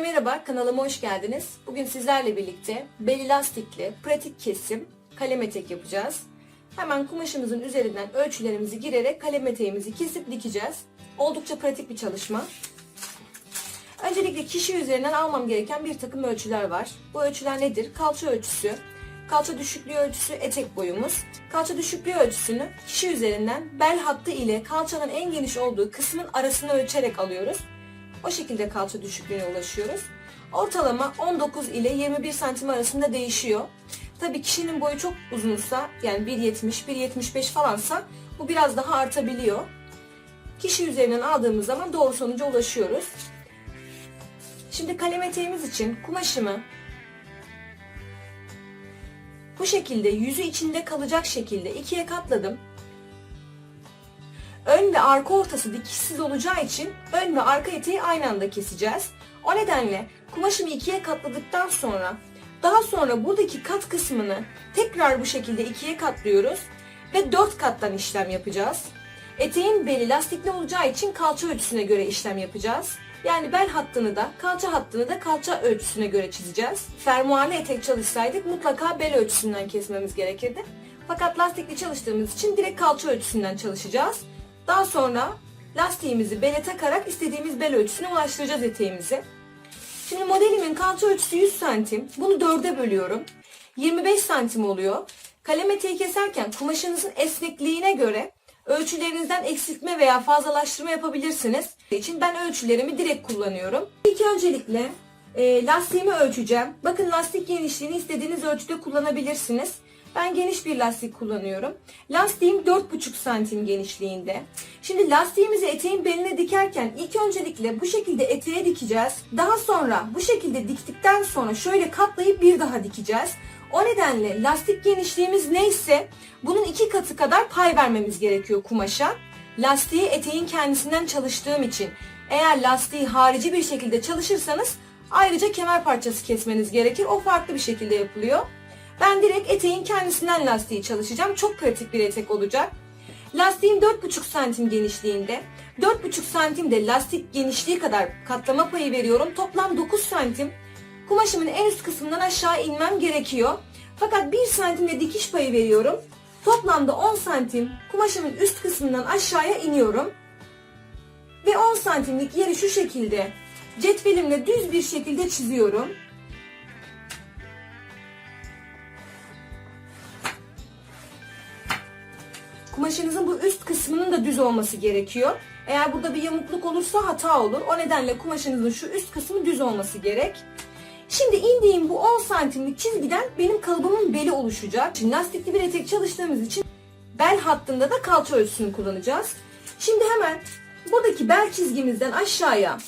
Merhaba, kanalıma hoş geldiniz. Bugün sizlerle birlikte bel lastikli pratik kesim kalem etek yapacağız. Hemen kumaşımızın üzerinden ölçülerimizi girerek kalem eteğimizi kesip dikeceğiz. Oldukça pratik bir çalışma. Öncelikle kişi üzerinden almam gereken bir takım ölçüler var. Bu ölçüler nedir? Kalça ölçüsü, kalça düşüklüğü ölçüsü, etek boyumuz. Kalça düşüklüğü ölçüsünü kişi üzerinden bel hattı ile kalçanın en geniş olduğu kısmın arasını ölçerek alıyoruz. O şekilde kalça düşüklüğüne ulaşıyoruz. Ortalama 19 ile 21 santim arasında değişiyor. Tabii kişinin boyu çok uzunsa yani 1.70, 1.75 falansa bu biraz daha artabiliyor. Kişi üzerinden aldığımız zaman doğru sonuca ulaşıyoruz. Şimdi kalem eteğimiz için kumaşımı bu şekilde yüzü içinde kalacak şekilde ikiye katladım. Ön ve arka ortası dikişsiz olacağı için ön ve arka eteği aynı anda keseceğiz. O nedenle kumaşımı ikiye katladıktan sonra daha sonra buradaki kat kısmını tekrar bu şekilde ikiye katlıyoruz ve dört kattan işlem yapacağız. Eteğin beli lastikli olacağı için kalça ölçüsüne göre işlem yapacağız. Yani bel hattını da kalça hattını da kalça ölçüsüne göre çizeceğiz. Fermuarlı etek çalışsaydık mutlaka bel ölçüsünden kesmemiz gerekirdi. Fakat lastikli çalıştığımız için direkt kalça ölçüsünden çalışacağız. Daha sonra lastiğimizi bele takarak istediğimiz bel ölçüsüne ulaştıracağız eteğimizi. Şimdi modelimin kalça ölçüsü 100 santim. Bunu dörde bölüyorum. 25 santim oluyor. Kalem eteği keserken kumaşınızın esnekliğine göre ölçülerinizden eksiltme veya fazlalaştırma yapabilirsiniz. için ben ölçülerimi direkt kullanıyorum. İlk öncelikle e, lastiğimi ölçeceğim. Bakın lastik genişliğini istediğiniz ölçüde kullanabilirsiniz. Ben geniş bir lastik kullanıyorum. Lastiğim 4,5 santim genişliğinde. Şimdi lastiğimizi eteğin beline dikerken ilk öncelikle bu şekilde eteğe dikeceğiz. Daha sonra bu şekilde diktikten sonra şöyle katlayıp bir daha dikeceğiz. O nedenle lastik genişliğimiz neyse bunun iki katı kadar pay vermemiz gerekiyor kumaşa. Lastiği eteğin kendisinden çalıştığım için eğer lastiği harici bir şekilde çalışırsanız ayrıca kemer parçası kesmeniz gerekir. O farklı bir şekilde yapılıyor. Ben direkt eteğin kendisinden lastiği çalışacağım. Çok pratik bir etek olacak. Lastiğim 4,5 santim genişliğinde. 4,5 santim de lastik genişliği kadar katlama payı veriyorum. Toplam 9 santim. Kumaşımın en üst kısmından aşağı inmem gerekiyor. Fakat 1 santim de dikiş payı veriyorum. Toplamda 10 santim kumaşımın üst kısmından aşağıya iniyorum. Ve 10 santimlik yeri şu şekilde cetvelimle düz bir şekilde çiziyorum. Kumaşınızın bu üst kısmının da düz olması gerekiyor. Eğer burada bir yamukluk olursa hata olur. O nedenle kumaşınızın şu üst kısmı düz olması gerek. Şimdi indiğim bu 10 santimlik çizgiden benim kalıbımın beli oluşacak. Şimdi lastikli bir etek çalıştığımız için bel hattında da kalça ölçüsünü kullanacağız. Şimdi hemen buradaki bel çizgimizden aşağıya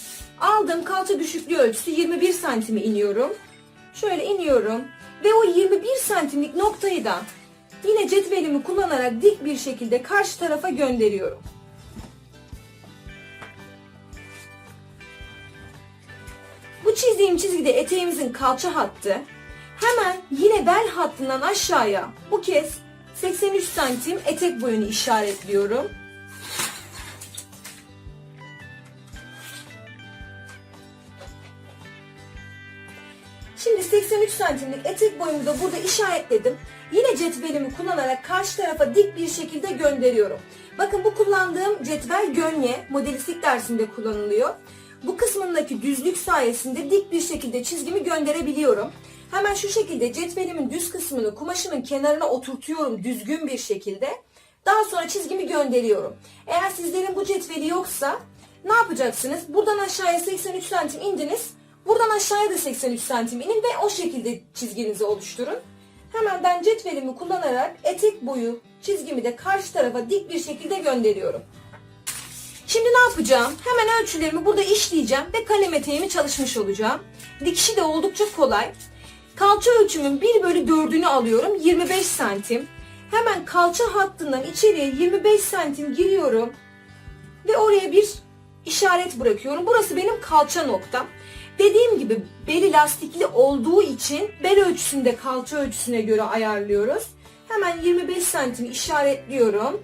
aldığım kalça düşüklüğü ölçüsü 21 santime iniyorum. Şöyle iniyorum ve o 21 santimlik noktayı da Yine cetvelimi kullanarak dik bir şekilde karşı tarafa gönderiyorum. Bu çizdiğim çizgide eteğimizin kalça hattı. Hemen yine bel hattından aşağıya bu kez 83 santim etek boyunu işaretliyorum. Santimlik etek boyumu da burada işaretledim. Yine cetvelimi kullanarak karşı tarafa dik bir şekilde gönderiyorum. Bakın bu kullandığım cetvel gönye modelistik dersinde kullanılıyor. Bu kısmındaki düzlük sayesinde dik bir şekilde çizgimi gönderebiliyorum. Hemen şu şekilde cetvelimin düz kısmını kumaşımın kenarına oturtuyorum düzgün bir şekilde. Daha sonra çizgimi gönderiyorum. Eğer sizlerin bu cetveli yoksa ne yapacaksınız? Buradan aşağıya 83 santim indiniz. Buradan aşağıya da 83 santim inin ve o şekilde çizginizi oluşturun. Hemen ben cetvelimi kullanarak etek boyu çizgimi de karşı tarafa dik bir şekilde gönderiyorum. Şimdi ne yapacağım? Hemen ölçülerimi burada işleyeceğim ve kalem eteğimi çalışmış olacağım. Dikişi de oldukça kolay. Kalça ölçümün 1 bölü 4'ünü alıyorum. 25 santim. Hemen kalça hattından içeriye 25 santim giriyorum. Ve oraya bir işaret bırakıyorum. Burası benim kalça noktam. Dediğim gibi beli lastikli olduğu için bel ölçüsünü de kalça ölçüsüne göre ayarlıyoruz. Hemen 25 santim işaretliyorum.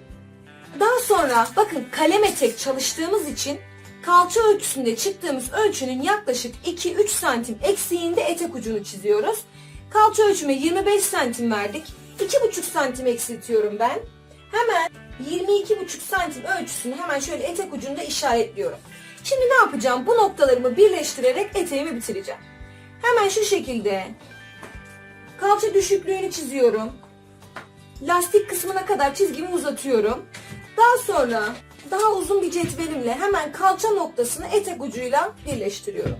Daha sonra bakın kalem etek çalıştığımız için kalça ölçüsünde çıktığımız ölçünün yaklaşık 2-3 santim eksiğinde etek ucunu çiziyoruz. Kalça ölçüme 25 santim verdik. 2,5 santim eksiltiyorum ben. Hemen 22,5 santim ölçüsünü hemen şöyle etek ucunda işaretliyorum. Şimdi ne yapacağım? Bu noktalarımı birleştirerek eteğimi bitireceğim. Hemen şu şekilde kalça düşüklüğünü çiziyorum. Lastik kısmına kadar çizgimi uzatıyorum. Daha sonra daha uzun bir cetvelimle hemen kalça noktasını etek ucuyla birleştiriyorum.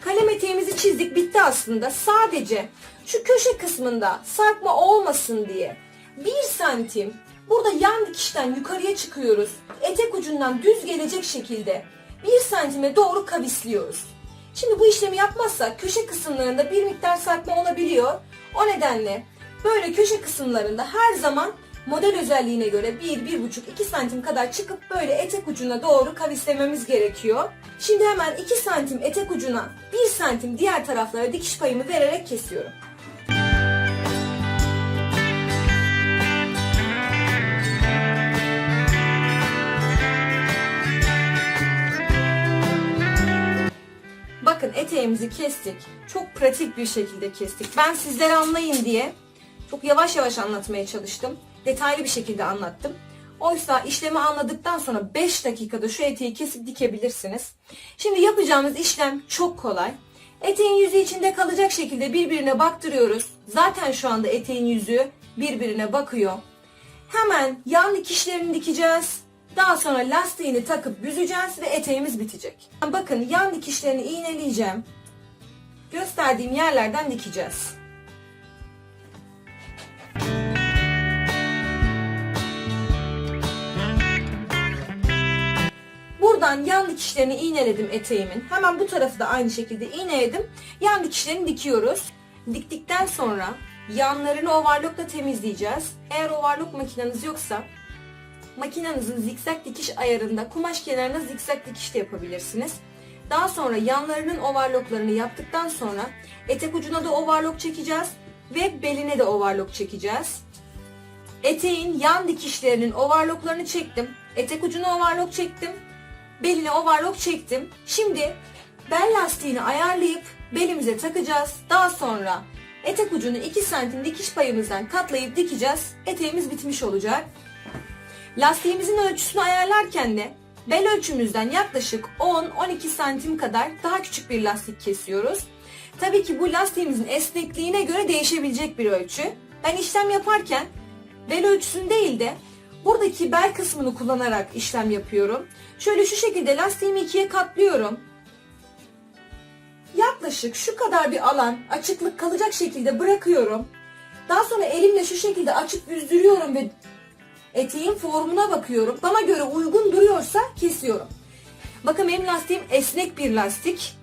Kalem eteğimizi çizdik bitti aslında. Sadece şu köşe kısmında sarkma olmasın diye bir santim burada yan dikişten yukarıya çıkıyoruz. Etek ucundan düz gelecek şekilde bir santime doğru kavisliyoruz. Şimdi bu işlemi yapmazsak köşe kısımlarında bir miktar sarkma olabiliyor. O nedenle böyle köşe kısımlarında her zaman model özelliğine göre 1-1,5-2 santim kadar çıkıp böyle etek ucuna doğru kavislememiz gerekiyor. Şimdi hemen 2 santim etek ucuna 1 santim diğer taraflara dikiş payımı vererek kesiyorum. Eteğimizi kestik. Çok pratik bir şekilde kestik. Ben sizlere anlayın diye çok yavaş yavaş anlatmaya çalıştım. Detaylı bir şekilde anlattım. Oysa işlemi anladıktan sonra 5 dakikada şu eteği kesip dikebilirsiniz. Şimdi yapacağımız işlem çok kolay. Eteğin yüzü içinde kalacak şekilde birbirine baktırıyoruz. Zaten şu anda eteğin yüzü birbirine bakıyor. Hemen yan dikişlerini dikeceğiz. Daha sonra lastiğini takıp büzeceğiz ve eteğimiz bitecek. Bakın yan dikişlerini iğneleyeceğim. Gösterdiğim yerlerden dikeceğiz. Buradan yan dikişlerini iğneledim eteğimin. Hemen bu tarafı da aynı şekilde iğneledim. Yan dikişlerini dikiyoruz. Diktikten sonra yanlarını overlockla temizleyeceğiz. Eğer overlock makineniz yoksa makinenizin zikzak dikiş ayarında kumaş kenarına zikzak dikiş de yapabilirsiniz. Daha sonra yanlarının overlocklarını yaptıktan sonra etek ucuna da overlock çekeceğiz ve beline de overlock çekeceğiz. Eteğin yan dikişlerinin overlocklarını çektim. Etek ucuna overlock çektim. Beline overlock çektim. Şimdi bel lastiğini ayarlayıp belimize takacağız. Daha sonra etek ucunu 2 santim dikiş payımızdan katlayıp dikeceğiz. Eteğimiz bitmiş olacak. Lastiğimizin ölçüsünü ayarlarken de bel ölçümüzden yaklaşık 10-12 santim kadar daha küçük bir lastik kesiyoruz. Tabii ki bu lastiğimizin esnekliğine göre değişebilecek bir ölçü. Ben işlem yaparken bel ölçüsünü değil de buradaki bel kısmını kullanarak işlem yapıyorum. Şöyle şu şekilde lastiğimi ikiye katlıyorum. Yaklaşık şu kadar bir alan açıklık kalacak şekilde bırakıyorum. Daha sonra elimle şu şekilde açıp büzdürüyorum ve eteğin formuna bakıyorum. Bana göre uygun duruyorsa kesiyorum. Bakın benim lastiğim esnek bir lastik.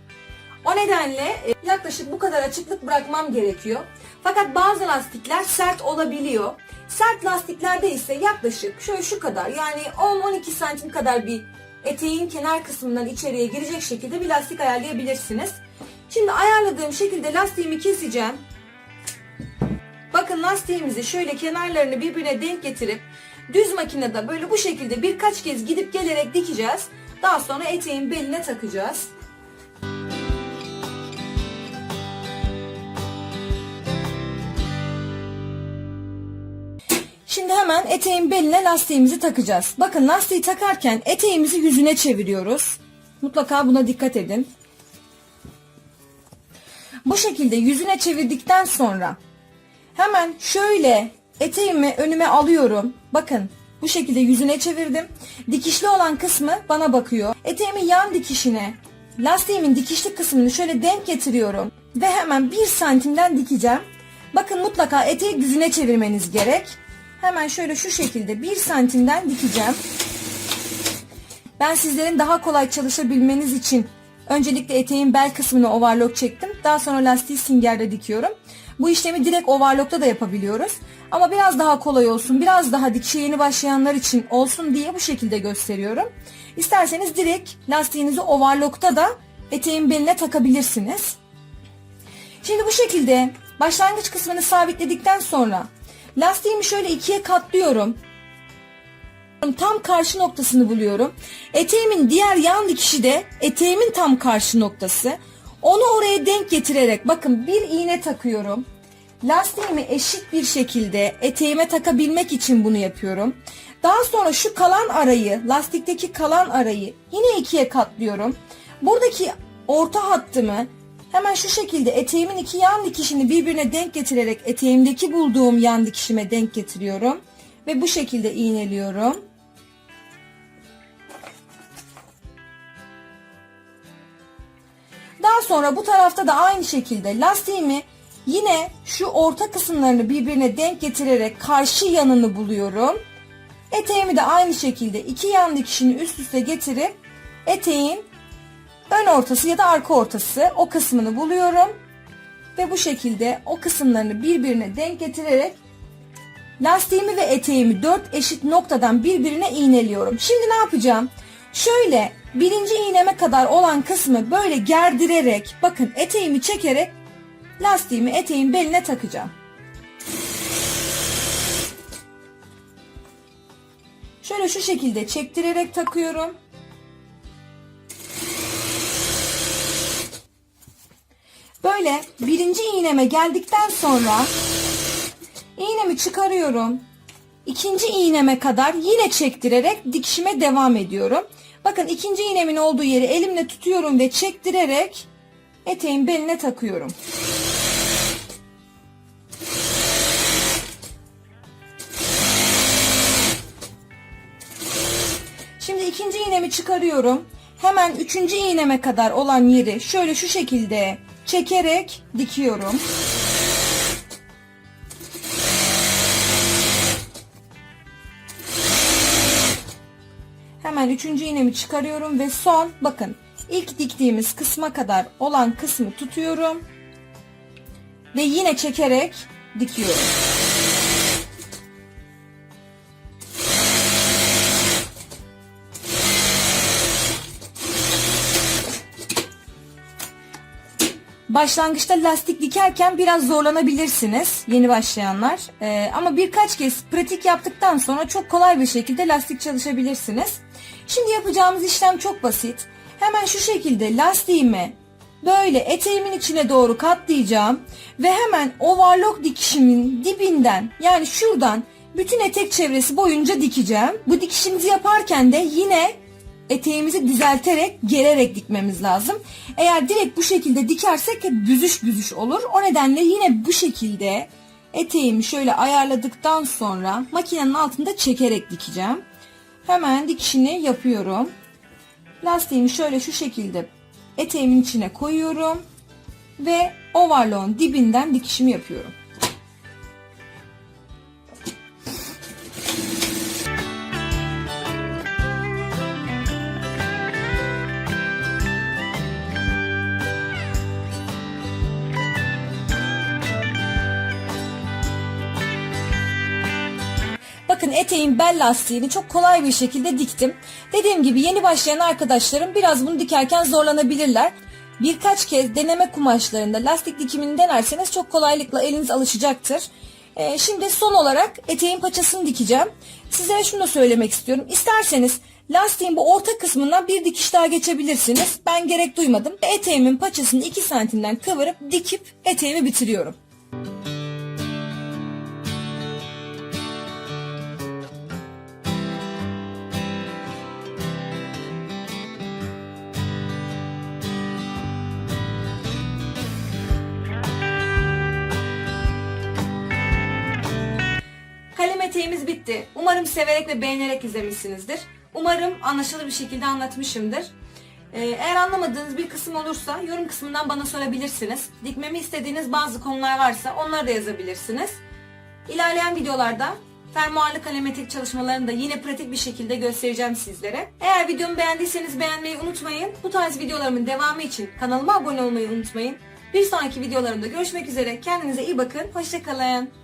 O nedenle e, yaklaşık bu kadar açıklık bırakmam gerekiyor. Fakat bazı lastikler sert olabiliyor. Sert lastiklerde ise yaklaşık şöyle şu kadar yani 10-12 santim kadar bir eteğin kenar kısmından içeriye girecek şekilde bir lastik ayarlayabilirsiniz. Şimdi ayarladığım şekilde lastiğimi keseceğim. Bakın lastiğimizi şöyle kenarlarını birbirine denk getirip düz makinede böyle bu şekilde birkaç kez gidip gelerek dikeceğiz. Daha sonra eteğin beline takacağız. Şimdi hemen eteğin beline lastiğimizi takacağız. Bakın lastiği takarken eteğimizi yüzüne çeviriyoruz. Mutlaka buna dikkat edin. Bu şekilde yüzüne çevirdikten sonra hemen şöyle eteğimi önüme alıyorum. Bakın bu şekilde yüzüne çevirdim. Dikişli olan kısmı bana bakıyor. Eteğimin yan dikişine lastiğimin dikişli kısmını şöyle denk getiriyorum. Ve hemen bir santimden dikeceğim. Bakın mutlaka eteği yüzüne çevirmeniz gerek. Hemen şöyle şu şekilde bir santimden dikeceğim. Ben sizlerin daha kolay çalışabilmeniz için öncelikle eteğin bel kısmını overlock çektim. Daha sonra lastiği singerde dikiyorum. Bu işlemi direkt overlockta da yapabiliyoruz. Ama biraz daha kolay olsun, biraz daha dikişe yeni başlayanlar için olsun diye bu şekilde gösteriyorum. İsterseniz direkt lastiğinizi overlockta da eteğin beline takabilirsiniz. Şimdi bu şekilde başlangıç kısmını sabitledikten sonra Lastiğimi şöyle ikiye katlıyorum. Tam karşı noktasını buluyorum. Eteğimin diğer yan dikişi de eteğimin tam karşı noktası. Onu oraya denk getirerek bakın bir iğne takıyorum. Lastiğimi eşit bir şekilde eteğime takabilmek için bunu yapıyorum. Daha sonra şu kalan arayı, lastikteki kalan arayı yine ikiye katlıyorum. Buradaki orta hattımı hemen şu şekilde eteğimin iki yan dikişini birbirine denk getirerek eteğimdeki bulduğum yan dikişime denk getiriyorum. Ve bu şekilde iğneliyorum. Daha sonra bu tarafta da aynı şekilde lastiğimi yine şu orta kısımlarını birbirine denk getirerek karşı yanını buluyorum. Eteğimi de aynı şekilde iki yan dikişini üst üste getirip eteğin ön ortası ya da arka ortası o kısmını buluyorum. Ve bu şekilde o kısımlarını birbirine denk getirerek lastiğimi ve eteğimi dört eşit noktadan birbirine iğneliyorum. Şimdi ne yapacağım? Şöyle birinci iğneme kadar olan kısmı böyle gerdirerek bakın eteğimi çekerek lastiğimi eteğin beline takacağım. Şöyle şu şekilde çektirerek takıyorum. Böyle birinci iğneme geldikten sonra iğnemi çıkarıyorum. İkinci iğneme kadar yine çektirerek dikişime devam ediyorum. Bakın ikinci iğnemin olduğu yeri elimle tutuyorum ve çektirerek eteğin beline takıyorum. İkinci iğnemi çıkarıyorum. Hemen üçüncü iğneme kadar olan yeri şöyle şu şekilde çekerek dikiyorum. Hemen üçüncü iğnemi çıkarıyorum ve son bakın ilk diktiğimiz kısma kadar olan kısmı tutuyorum. Ve yine çekerek dikiyorum. Başlangıçta lastik dikerken biraz zorlanabilirsiniz yeni başlayanlar. Ee, ama birkaç kez pratik yaptıktan sonra çok kolay bir şekilde lastik çalışabilirsiniz. Şimdi yapacağımız işlem çok basit. Hemen şu şekilde lastiğimi böyle eteğimin içine doğru katlayacağım ve hemen overlock dikişimin dibinden yani şuradan bütün etek çevresi boyunca dikeceğim. Bu dikişimizi yaparken de yine eteğimizi düzelterek gererek dikmemiz lazım. Eğer direkt bu şekilde dikersek hep büzüş büzüş olur. O nedenle yine bu şekilde eteğimi şöyle ayarladıktan sonra makinenin altında çekerek dikeceğim. Hemen dikişini yapıyorum. Lastiğimi şöyle şu şekilde eteğimin içine koyuyorum ve overlock'un dibinden dikişimi yapıyorum. Bakın eteğin bel lastiğini çok kolay bir şekilde diktim. Dediğim gibi yeni başlayan arkadaşlarım biraz bunu dikerken zorlanabilirler. Birkaç kez deneme kumaşlarında lastik dikimini denerseniz çok kolaylıkla eliniz alışacaktır. Ee, şimdi son olarak eteğin paçasını dikeceğim. Sizlere şunu da söylemek istiyorum. İsterseniz lastiğin bu orta kısmından bir dikiş daha geçebilirsiniz. Ben gerek duymadım. Eteğimin paçasını 2 santimden kıvırıp dikip eteğimi bitiriyorum. Umarım severek ve beğenerek izlemişsinizdir. Umarım anlaşılır bir şekilde anlatmışımdır. Ee, eğer anlamadığınız bir kısım olursa yorum kısmından bana sorabilirsiniz. Dikmemi istediğiniz bazı konular varsa onları da yazabilirsiniz. İlerleyen videolarda fermuarlı kalem etek çalışmalarını da yine pratik bir şekilde göstereceğim sizlere. Eğer videomu beğendiyseniz beğenmeyi unutmayın. Bu tarz videolarımın devamı için kanalıma abone olmayı unutmayın. Bir sonraki videolarımda görüşmek üzere. Kendinize iyi bakın. Hoşçakalın.